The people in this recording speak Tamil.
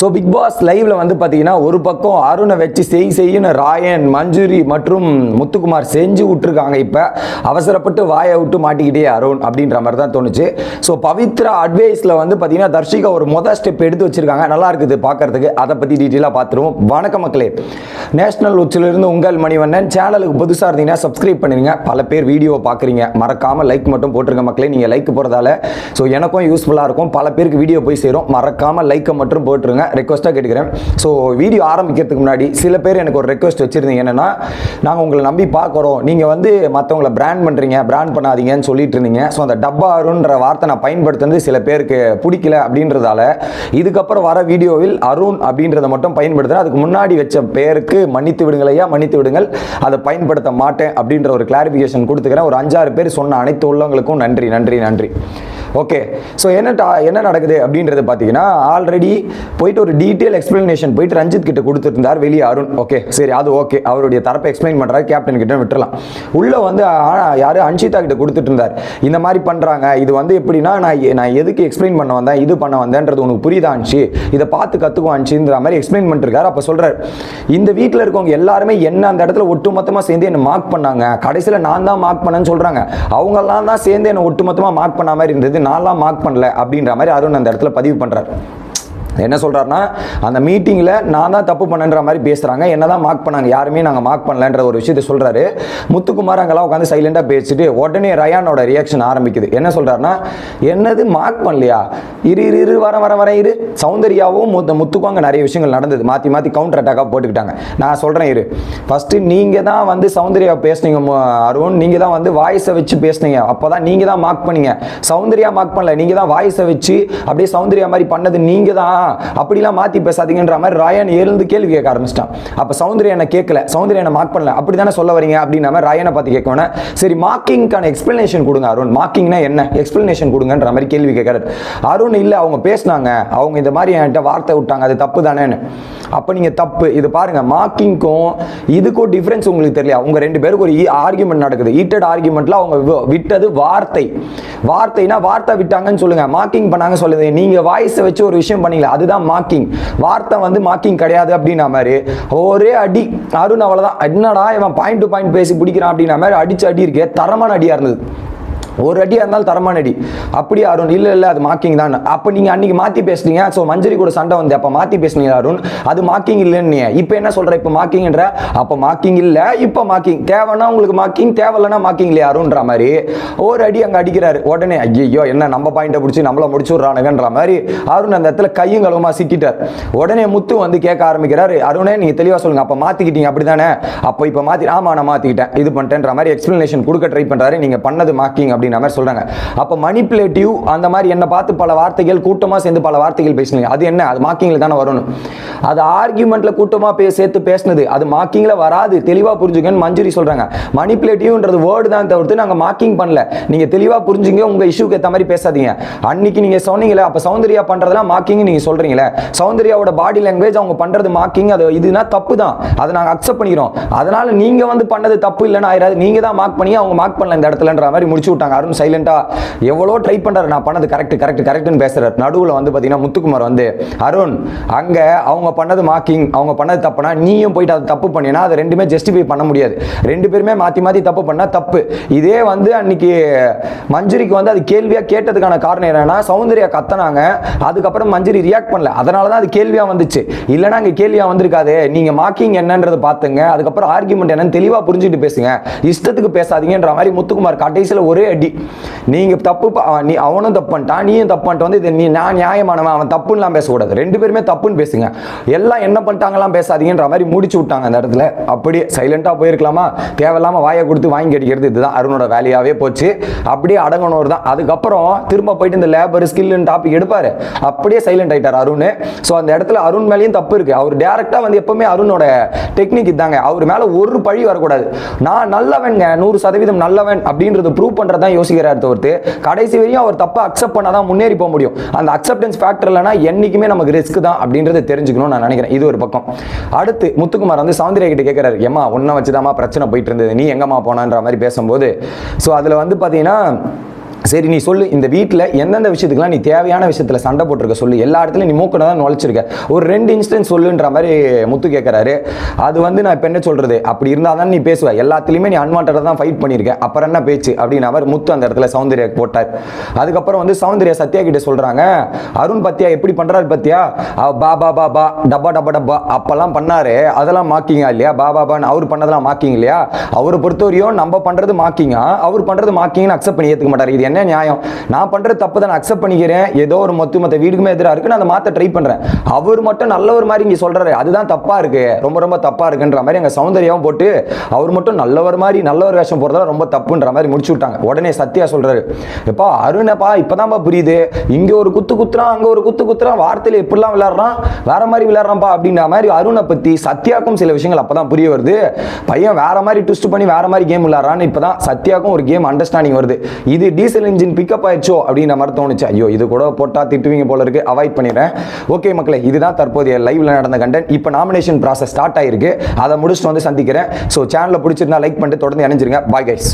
ஸோ பிக் பாஸ் லைவ்ல வந்து பார்த்தீங்கன்னா ஒரு பக்கம் அருணை வச்சு செய் செய்யுன்னு ராயன் மஞ்சுரி மற்றும் முத்துக்குமார் செஞ்சு விட்டுருக்காங்க இப்போ. அவசரப்பட்டு வாயை விட்டு மாட்டிக்கிட்டே அருண் அப்படின்ற மாதிரி தான் தோணுச்சு. ஸோ பவித்ரா அட்வைஸில் வந்து பார்த்தீங்கன்னா தர்ஷிகா ஒரு மொதல் ஸ்டெப் எடுத்து வச்சிருக்காங்க. நல்லா இருக்குது பார்க்கறதுக்கு அதை பற்றி டீட்டெயிலாக பார்த்துருவோம் வணக்கம் மக்களே. நேஷனல் உச்சிலிருந்து உங்கள் மணிவண்ணன். சேனலுக்கு புதுசாக இருந்தீங்கன்னா சப்ஸ்கிரைப் பண்ணிருங்க. பல பேர் வீடியோ பார்க்குறீங்க மறக்காமல் லைக் மட்டும் போட்டிருக்க மக்களே. நீங்கள் லைக் போகிறதால ஸோ எனக்கும் யூஸ்ஃபுல்லாக இருக்கும். பல பேருக்கு வீடியோ போய் சேரும். மறக்காமல் லைக்கை மட்டும் போட்டுருங்க. ரெக்வஸ்ட்டாக கேட்டுக்கிறேன். ஸோ வீடியோ ஆரம்பிக்கிறதுக்கு முன்னாடி சில பேர் எனக்கு ஒரு ரெக்வஸ்ட் வச்சுருந்தீங்க. என்னென்னா நாங்கள் உங்களை நம்பி பார்க்குறோம். நீங்கள் வந்து மற்றவங்களை பிராண்ட் பண்ணுறீங்க பிராண்ட் பண்ணாதீங்கன்னு சொல்லிட்டு இருந்தீங்க. ஸோ அந்த டப்பா வார்த்தை நான் பயன்படுத்துனது சில பேருக்கு பிடிக்கல அப்படின்றதால இதுக்கப்புறம் வர வீடியோவில் அருண் அப்படின்றத மட்டும் பயன்படுத்துகிறேன் அதுக்கு முன்னாடி வச்ச பேருக்கு மன்னித்து விடுங்கள் ஐயா மன்னித்து விடுங்கள். அதை பயன்படுத்த மாட்டேன் அப்படின்ற ஒரு கிளாரிஃபிகேஷன் கொடுத்துக்கிறேன். ஒரு அஞ்சாறு பேர் சொன்ன அனைத்து உள்ளவங்களுக்கும் நன்றி நன்றி நன்றி. ஓகே ஸோ என்ன டா- என்ன நடக்குது அப்படின்றது பார்த்தீங்கன்னா ஆல்ரெடி போயிட்டு ஒரு டீட்டெயில் எக்ஸ்பிளனேஷன் போயிட்டு ரஞ்சித் கிட்ட கொடுத்துருந்தார் வெளியே அருண். ஓகே சரி அது ஓகே அவருடைய தரப்பை எக்ஸ்பிளைன் பண்ணுறாரு கேப்டன் கிட்ட விட்டுலாம் உள்ளே வந்து ஆ- யாரு அன்ஷிதா கிட்ட கொடுத்துட்டு இருந்தார் இந்த மாதிரி பண்ணுறாங்க இது வந்து எப்படின்னா நான் எ- நான் எதுக்கு எக்ஸ்பிளைன் பண்ண வந்தேன் இது பண்ண வந்தேன்றது உனக்கு புரியுதா அன்ஷி? இதை பார்த்து கற்றுக்கும் அன்ஷின்ற மாதிரி எக்ஸ்பிளைன் பண்ணிருக்காரு. அப்போ சொல்கிறார் இந்த வீட்டில் இருக்கவங்க எல்லாருமே என்ன அந்த இடத்துல ஒட்டுமொத்தமாக சேர்ந்து என்னை மார்க் பண்ணாங்க. கடைசியில் நான் தான் மார்க் பண்ணேன்னு சொல்கிறாங்க அவங்கெல்லாம் தான் சேர்ந்து என்னை ஒட்டுமொத்தமாக மார்க் பண்ண மாதிரி இருந்தது. நான்லாம் மார்க் பண்ணல அப்படின்ற மாதிரி அருண் அந்த இடத்துல பதிவு பண்ணுறாரு என்ன சொல்கிறாருன்னா அந்த மீட்டிங்கில் நான் தான் தப்பு பண்ணன்ற மாதிரி பேசுகிறாங்க என்ன தான் மார்க் பண்ணாங்க யாருமே நாங்கள் மார்க் பண்ணலன்ற ஒரு விஷயத்தை சொல்கிறாரு முத்துக்குமார் அங்கெல்லாம் உட்காந்து சைலண்டாக பேசிட்டு உடனே ரயானோட ரியாக்ஷன் ஆரம்பிக்குது. என்ன சொல்கிறாருன்னா என்னது மார்க் பண்ணலையா? இரு இரு இரு வர வர வர இரு. சௌந்தர்யாவும் முத்து முத்துக்கும் அங்கே நிறைய விஷயங்கள் நடந்தது. மாற்றி மாற்றி கவுண்டர் அட்டாக்காக போட்டுக்கிட்டாங்க. நான் சொல்கிறேன் இரு. ஃபஸ்ட்டு நீங்கள் தான் வந்து சௌந்தர்யா பேசுனீங்க அருண். நீங்கள் தான் வந்து வாய்ஸை வச்சு பேசுனீங்க. அப்போ தான் நீங்கள் தான் மார்க் பண்ணீங்க. சௌந்தர்யா மார்க் பண்ணல. நீங்கள் தான் வாய்ஸை வச்சு அப்படியே சௌந்தர்யா மாதிரி பண்ணது நீங்கள் தான். அப்படிலாம் மாற்றி பேசாதீங்கன்ற மாதிரி ராயன் எழுந்து கேள்வி கேட்க ஆரம்பிச்சிட்டான். அப்போ சௌந்தர்யா என்ன கேட்கல சௌந்தர்யா என்ன மார்க் பண்ணல அப்படி தானே சொல்ல வரீங்க அப்படின்ற மாதிரி ராயனை பார்த்து கேட்கணும் சரி மார்க்கிங்கான எக்ஸ்பிளனேஷன் கொடுங்க அருண். மார்க்கிங்னா என்ன? எக்ஸ்பிளனேஷன் கொடுங்கன்ற மாதிரி கேள்வி கேட்கறது அருண் இல்லை அவங்க பேசினாங்க. அவங்க இந்த மாதிரி என்கிட்ட வார்த்தை விட்டாங்க அது தப்பு தானேன்னு அப்போ நீங்கள் தப்பு. இது பாருங்க மார்க்கிங்க்கும் இதுக்கும் டிஃப்ரென்ஸ் உங்களுக்கு தெரியல உங்க ரெண்டு பேருக்கு ஒரு e- ஆர்குமெண்ட் நடக்குது. ஈட்டட் ஆர்குமெண்ட்ல அவங்க விட்டது வார்த்தை. வார்த்தைனா வார்த்தை விட்டாங்கன்னு சொல்லுங்க. மார்க்கிங் பண்ணாங்க சொல்லுது. நீங்க வாய்ஸை வச்சு ஒரு விஷயம் பண்ணீங்களா? அதுதான் மார்க்கிங் வார்த்தை வந்து மார்க்கிங் கிடையாது அப்படின்னா மாதிரி ஒரே அடி. அருண் அவ்வளோதான் என்னடா இவன் பாயிண்ட் டு பாயிண்ட் பேசி பிடிக்கிறான் அப்படின்னா மாதிரி அடிச்சு அடி இருக்கே. தரமான அடியாக இருந்தது. ஒரு அடியாக இருந்தாலும் தரமான அடி அப்படி அருண் இல்லை இல்லை அது மார்க்கிங் தான். அப்போ நீங்கள் அன்னைக்கு மாற்றி பேசுனீங்க. ஸோ மஞ்சரி கூட சண்டை வந்து அப்போ மாற்றி பேசுனீங்க அருண்? அது மார்க்கிங் இல்லைன்னு இப்போ என்ன சொல்கிற இப்போ மார்க்கிங்ன்ற அப்போ மார்க்கிங் இல்லை. இப்போ மார்க்கிங் தேவைன்னா உங்களுக்கு மார்க்கிங் தேவையில்லைனா மார்க்கிங் இல்லையா அருண்ன்ற மாதிரி. ஒரு அடி அங்கே அடிக்கிறாரு. உடனே ஐயோ என்ன நம்ம பாயிண்ட்டை பிடிச்சி நம்மள முடிச்சு விட்றானுங்கன்ற மாதிரி அருண் அந்த இடத்துல கையும் கழுவமாக சிக்கிட்டார். உடனே முத்து வந்து கேட்க ஆரம்பிக்கிறாரு. அருணே நீங்கள் தெளிவாக சொல்லுங்கள் அப்போ மாற்றிக்கிட்டீங்க அப்படி தானே அப்போ இப்போ மாற்றி ஆமா நான் மாற்றிக்கிட்டேன் இது பண்ணிட்டேன்ற மாதிரி எக்ஸ்பிளனேஷன் கொடுக்க ட்ரை பண்ணுறாரு நீங்கள் பண்ணது மார்க்கிங் அப்படின்ற மாதிரி சொல்கிறாங்க அப்போ மணிப்புலேட்டிவ் அந்த மாதிரி என்னை பார்த்து பல வார்த்தைகள் கூட்டமாக சேர்ந்து பல வார்த்தைகள் பேசுனீங்க. அது என்ன? அது மார்க்கிங்கில் தானே வரணும். அது ஆர்கியூமெண்ட்ல கூட்டமாக பே சேர்த்து பேசினது. அது மார்க்கிங்கில் வராது. தெளிவாக புரிஞ்சுக்கன்னு மஞ்சுரி சொல்கிறாங்க மணிப்புலேட்டிவ்ன்றது வேர்டு தான் தவிர்த்து நாங்கள் மார்க்கிங் பண்ணல. நீங்கள் தெளிவாக புரிஞ்சுங்க உங்கள் இஷ்யூக்கு ஏற்ற மாதிரி பேசாதீங்க. அன்னைக்கு நீங்கள் சொன்னீங்களே அப்போ சௌந்தர்யா பண்ணுறதெல்லாம் மார்க்கிங் நீங்கள் சொல்கிறீங்களே சௌந்தர்யாவோட பாடி லாங்குவேஜ் அவங்க பண்ணுறது மார்க்கிங் அது இதுனா தப்பு தான். அதை நாங்கள் அக்செப்ட் பண்ணிக்கிறோம். அதனால நீங்கள் வந்து பண்ணது தப்பு இல்லைன்னு ஆயிராது. நீங்கள் தான் மார்க் பண்ணி அவங்க மார்க் பண்ணல இந்த இடத்துலன்ற மாதிரி முடிச்சு விட்டாங்க. அருண் சைலண்டாக எவ்வளோ ட்ரை பண்ணுறாரு நான் பண்ணது கரெக்ட் கரெக்ட் கரெக்ட்னு பேசுறாரு. நடுவில் வந்து பார்த்தீங்கன்னா முத்துக்குமார் வந்து அருண் அங்கே அவங்க பண்ணது மார்க்கிங் அவங்க பண்ணது தப்புனா நீயும் போயிட்டு அது தப்பு பண்ணினா அதை ரெண்டுமே ஜஸ்டிஃபை பண்ண முடியாது. ரெண்டு பேருமே மாற்றி மாற்றி தப்பு பண்ணால் தப்பு. இதே வந்து அன்னைக்கு மஞ்சுரிக்கு வந்து அது கேள்வியாக கேட்டதுக்கான காரணம் என்னன்னா சௌந்தர்யா கத்தனாங்க அதுக்கப்புறம் மஞ்சுரி ரியாக்ட் பண்ணல. அதனால தான் அது கேள்வியாக வந்துச்சு. இல்லைன்னா அங்கே கேள்வியாக வந்திருக்காது. நீங்கள் மார்க்கிங் என்னன்றது பார்த்துங்க. அதுக்கப்புறம் ஆர்குமெண்ட் என்னன்னு தெளிவாக புரிஞ்சுட்டு பேசுங்க. இஷ்டத்துக்கு பேசாதீங்கன்ற மாதிரி முத்துக்குமார் கடைசியில் ஒரே அடி. நீங்கள் தப்பு நீ அவனும் தப்பு பண்ணிட்டான் நீயும் தப்பு பண்ணிட்டு வந்து இது நீ நான் நியாயமானவன் அவன் தப்புன்னுலாம் பேசக்கூடாது. ரெண்டு பேருமே தப்புன்னு பேசுங்க. எல்லாம் என்ன பண்ணிட்டாங்கலாம் பேசாதீங்கன்ற மாதிரி முடிச்சு விட்டாங்க அந்த இடத்துல. அப்படியே சைலண்டாக போயிருக்கலாமா? தேவையில்லாமல் வாயை கொடுத்து வாங்கி அடிக்கிறது இதுதான் அருணோட வேலையாகவே போச்சு. அப்படியே அடங்கணும் தான். அதுக்கப்புறம் திரும்ப போயிட்டு இந்த லேபர் ஸ்கில்னு டாபிக் எடுப்பார். அப்படியே சைலண்ட் ஆகிட்டார் அருண். ஸோ அந்த இடத்துல அருண் மேலேயும் தப்பு இருக்குது அவர் டேரெக்டாக வந்து எப்பவுமே அருணோட டெக்னிக் இதாங்க. அவர் மேலே ஒரு பழி வரக்கூடாது. நான் நல்லவன்ங்க நூறு சதவீதம் நல்லவன் அப்படின்றத ப்ரூவ் தான் யோசிக்கிறார் தவிர்த்து கடைசி வரையும் அவர் தப்பாக அக்செப்ட் பண்ணால் தான் முன்னேறி போக முடியும். அந்த அக்செப்டன்ஸ் ஃபேக்டர் இல்லைனா என்றைக்குமே நமக்கு ரிஸ்க் தான் அப்படின்றத தெரிஞ்சுக்கணும் நான் நினைக்கிறேன். இது ஒரு பக்கம். அடுத்து முத்துக்குமார் வந்து சௌந்தர்யா கிட்ட கேட்கிறாரு ஏமா உன்னை வச்சுதாம்மா பிரச்சனை போயிட்டு இருந்தது. நீ எங்கம்மா போனான்ற மாதிரி பேசும்போது. ஸோ அதுல வந்து பாத்தீங்கன்னா சரி நீ சொல்லு இந்த வீட்டில் எந்தெந்த விஷயத்துக்குலாம் நீ தேவையான விஷயத்தில் சண்டை போட்டிருக்க சொல்லு. எல்லா இடத்துலையும் நீ மூக்கனை தான் நுழைச்சிருக்க. ஒரு ரெண்டு இன்ஸ்டன்ஸ் சொல்லுன்ற மாதிரி முத்து கேட்குறாரு அது வந்து நான் இப்போ என்ன சொல்கிறது அப்படி இருந்தால் தான் நீ பேசுவ. எல்லாத்துலேயுமே நீ அன்வான்டாக தான் ஃபைட் பண்ணியிருக்க அப்புறம் என்ன பேச்சு? அப்படின்னு அவர் முத்து அந்த இடத்துல சௌந்தர்யா போட்டார். அதுக்கப்புறம் வந்து சௌந்தர்யா சத்யா கிட்ட சொல்கிறாங்க அருண் பத்தியா எப்படி பண்ணுறாரு பத்தியா? பா பா பா பா டப்பா டப்பா டப்பா அப்போல்லாம் பண்ணாரு. அதெல்லாம் மாக்கிங்க இல்லையா? பா பாபான்னு அவர் பண்ணதெல்லாம் மாக்கிங் இல்லையா? அவரை பொறுத்தவரையும் நம்ம பண்ணுறது மாக்கிங்கா. அவர் பண்ணுறது மாக்கிங்னு அக்செப்ட் பண்ணி ஏற்றுக்க மாட்டார். இது என்ன நியாயம்? நான் பண்ற தப்பு தான் அக்செப்ட் பண்ணிக்கிறேன். ஏதோ ஒரு மொத்த மொத்த வீடுக்குமே எதிராக இருக்கு நான் அதை மாற்ற ட்ரை பண்ணுறேன் அவர் மட்டும் நல்லவர் மாதிரி இங்கே சொல்கிறாரு அதுதான் தப்பாக இருக்கு. ரொம்ப ரொம்ப தப்பாக இருக்குன்ற மாதிரி எங்கள் சௌந்தர்யாவும் போட்டு அவர் மட்டும் நல்லவர் மாதிரி நல்லவர் வேஷம் போகிறதெல்லாம் ரொம்ப தப்புன்ற மாதிரி முடிச்சு விட்டாங்க. உடனே சத்யா சொல்கிறாரு எப்பா அருணப்பா இப்போதான்ப்பா புரியுது. இங்கே ஒரு குத்து குத்துறான் அங்கே ஒரு குத்து குத்துறான் வார்த்தையில் எப்படிலாம் விளையாடுறான்? வேற மாதிரி விளையாடுறான்ப்பா அப்படின்ற மாதிரி அருணை பற்றி சத்யாக்கும் சில விஷயங்கள் அப்போ தான் புரிய வருது. பையன் வேற மாதிரி ட்விஸ்ட் பண்ணி வேற மாதிரி கேம் விளையாடுறான்னு இப்போ தான் சத்யாக்கும் ஒரு கேம் அண்டர்ஸ்டாண்டிங் வருது. இது டீசல் இன்ஜின் பிக்கப் ஆயிடுச்சோ அப்படின்னு மாதிரி தோணுச்சு. ஐயோ இது கூட போட்டால் திட்டுவீங்க போல இருக்கு. அவாய்ட் பண்ணிடுறேன். ஓகே மக்களே இதுதான் தற்போதைய லைவ்ல நடந்த கண்டென்ட் இப்போ நாமினேஷன் ப்ராசஸ் ஸ்டார்ட் ஆயிருக்கு. அதை முடிச்சுட்டு வந்து சந்திக்கிறேன். ஸோ சேனலை பிடிச்சிருந்தா லைக் பண்ணிட்டு தொடர்ந்து இணைஞ்சிருங்க. Bye guys